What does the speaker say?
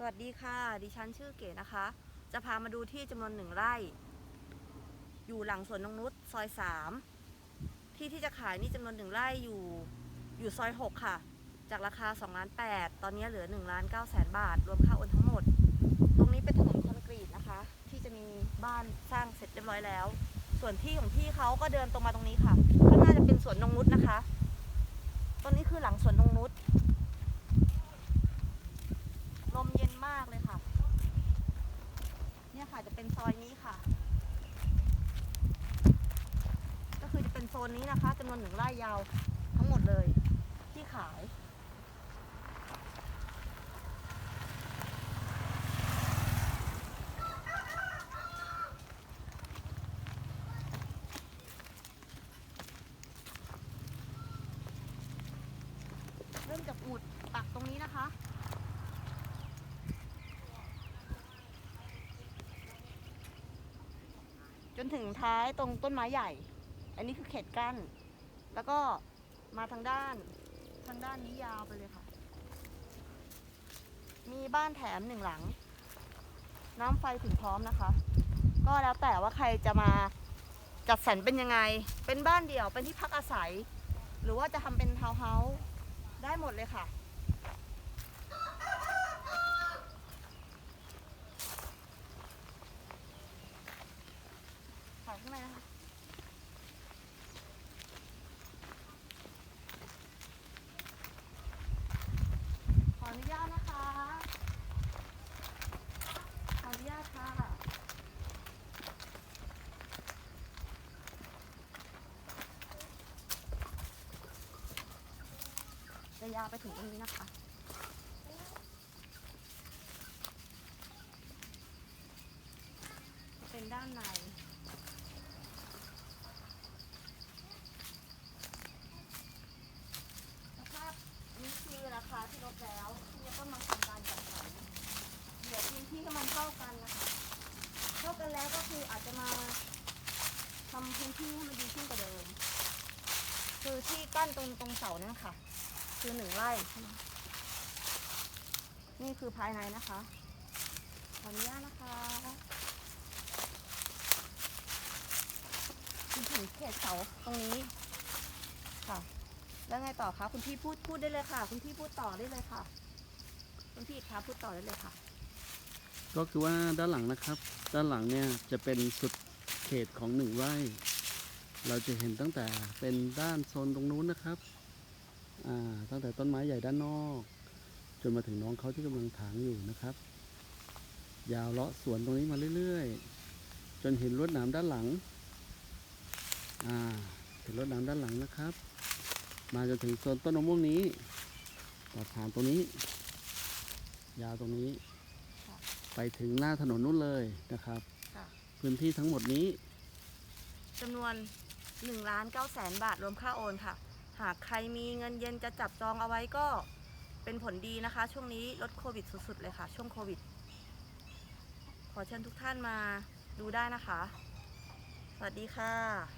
สวัสดีค่ะ ดิฉันชื่อเก๋นะคะ จะพามาดูที่จำนวนหนึ่งไร่ อยู่หลังสวนนงนุชซอยสามที่ที่จะขายนี่จำนวนหนึ่งไร่อยู่อยู่ซอยหกค่ะ จากราคา2ล้าน8ตอนนี้เหลือ1ล้าน9แสนบาท รวมค่าโอนทั้งหมด ตรงนี้เป็นถนนคอนกรีตนะคะ ที่จะมีบ้านสร้างเสร็จเรียบร้อยแล้ว ส่วนที่ของพี่เขาก็เดินตรงมาตรงนี้ค่ะข้างหน้าจะเป็นสวนนงนุชนะคะตรงนี้คือหลังสวนนงนุช ลมเย็นมากเลยค่ะ เนี่ยค่ะ จะเป็นซอยนี้ค่ะ ก็คือจะเป็นโซนนี้นะคะจำนวนหนึ่งไร่ยาวทั้งหมดเลยที่ขายเริ่มจากอุดปักตรงนี้นะคะ จนถึงท้ายตรงต้นไม้ใหญ่ อันนี้คือเขตกั้น แล้วก็มาทางด้านทางด้านนี้ยาวไปเลยค่ะ มีบ้านแถมหนึ่งหลัง น้ำไฟถึงพร้อมนะคะ ก็แล้วแต่ว่าใครจะมาจัดสรรเป็นยังไง เป็นบ้านเดี่ยว เป็นที่พักอาศัย หรือว่าจะทำเป็นทาวน์เฮาส์ได้หมดเลยค่ะ ถ่าย ข้างในนะคะขออนุญาตนะคะ ขออนุญาตค่ะ จะยาวไปถึงตรงนี้นะคะเป็นด้านใน สภาพนี้คือราคาที่ลดแล้วที่จะต้องมาทำการจัดสรรเดี๋ยวพื้นที่ให้มันเท่า กันนะคะเท่ากันแล้วก็คืออาจจะมาทำพื้นที่ให้มันดีขึ้นกว่าเดิม คือที่กั้นตรงตรงเสาเนี่ยค่ะ คือหนึ่งไร่ใช่ไหมนี่คือภายในนะคะ ขออนุญาตนะคะคุณถึงเขตเสาตรงนี้ค่ะ แล้วไงต่อคะคุณพี่พูดพูดได้เลยค่ะ คุณพี่พูดต่อได้เลยค่ะ คุณพี่คะพูดต่อได้เลยค่ะ ก็คือว่าด้านหลังนะครับ ด้านหลังเนี่ยจะเป็นสุดเขตของหนึ่งไร่ เราจะเห็นตั้งแต่เป็นด้านโซนตรงนู้นนะครับตั้งแต่ต้นไม้ใหญ่ด้านนอก จนมาถึงน้องเขาที่กำลังถางอยู่นะครับ ยาวเลาะสวนตรงนี้มาเรื่อยๆ จนเห็นลวดหนามด้านหลังเห็นลวดหนามด้านหลังนะครับ มาจนถึงโซนต้นมะม่วงนี้ต่อฐานตรงนี้ ยาวตรงนี้ ไปถึงหน้าถนนนู้นเลยนะครับ ค่ะพื้นที่ทั้งหมดนี้ จำนวน1ล้าน9แสนบาทรวมค่าโอนค่ะ หากใครมีเงินเย็นจะจับจองเอาไว้ก็เป็นผลดีนะคะ ช่วงนี้ลดโควิดสุดๆเลยค่ะ ช่วงโควิด ขอเชิญทุกท่านมาดูได้นะคะ สวัสดีค่ะ